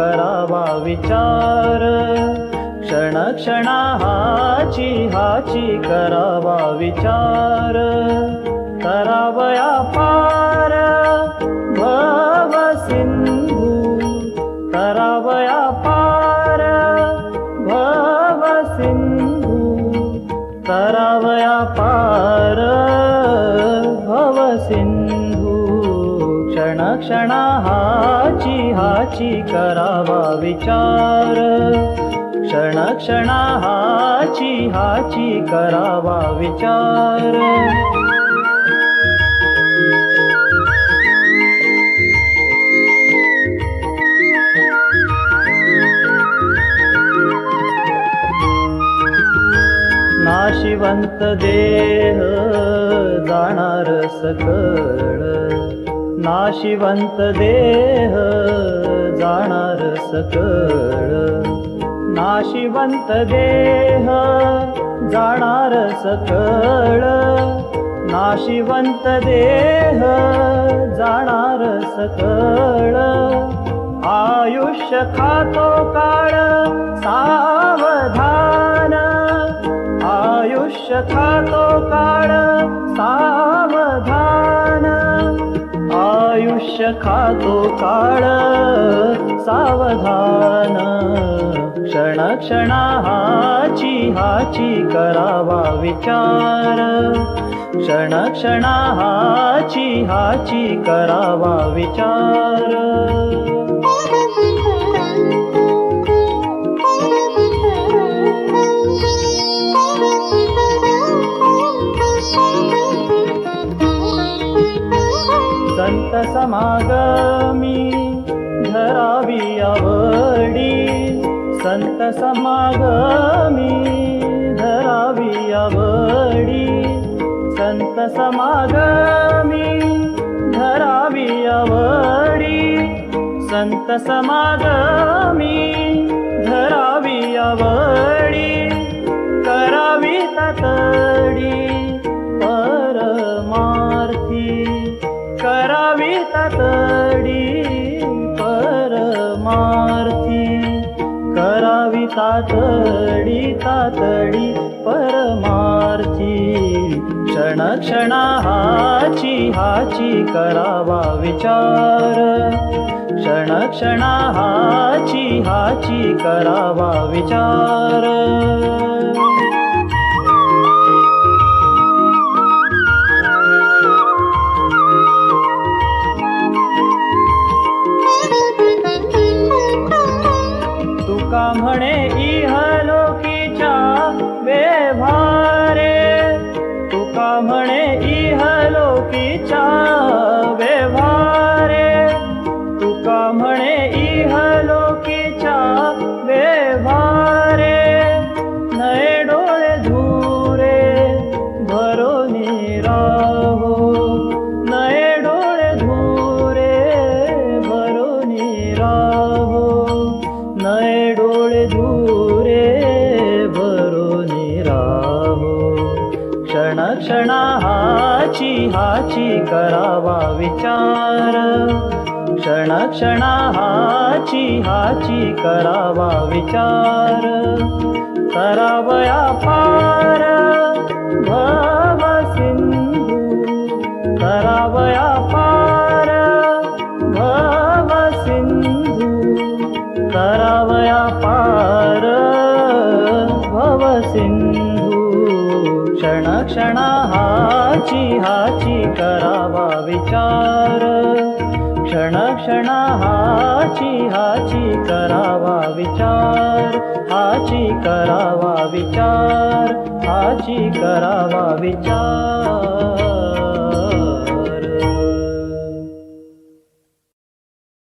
करावा विचार. क्षण क्षणा हाची हाची करावा विचार. करावया पार भव सिंधू. करावया पार भव सिंधू. करावया पार क्षणा हाची हाची करावा विचार. क्षण क्षणा हाची हाची करावा विचार. नाशिवंत देह जाणार सकळ. नाशिवंत देह जाणार सकळ. नाशिवंत देह जाणार सकळ. नाशिवंत देह जाणार सकळ. आयुष्य खातो काळ सावधान. आयुष्य खातो काळ सावधान. आयुष्य खातो काळ सावधान. क्षण क्षणा हाची हाची करावा विचार. क्षण क्षणा हाची हाची करावा विचार. मी धरावी आवडी. संत समागमी धरावी आवडी. संत समागमी धरावी आवडी. संत समागमी धरावी आवडी. करावी ततडी परमार्थी. करावी ततडी. तातडी तातडी परमार्थी क्षण क्षणा हाची हाची करावा विचार. क्षण क्षणा हाची हाची करावा विचार. સાંભળે ઈહ क्षण क्षणा हाची हाची करावा विचार. क्षण क्षणा हाची हाची करावा विचार. करावया पार भव सिंधू. करावया क्षणा हाची हाची करावा विचार. क्षण क्षणा हाची हाची करावा विचार. हाची करावा विचार. हाची करावा विचार.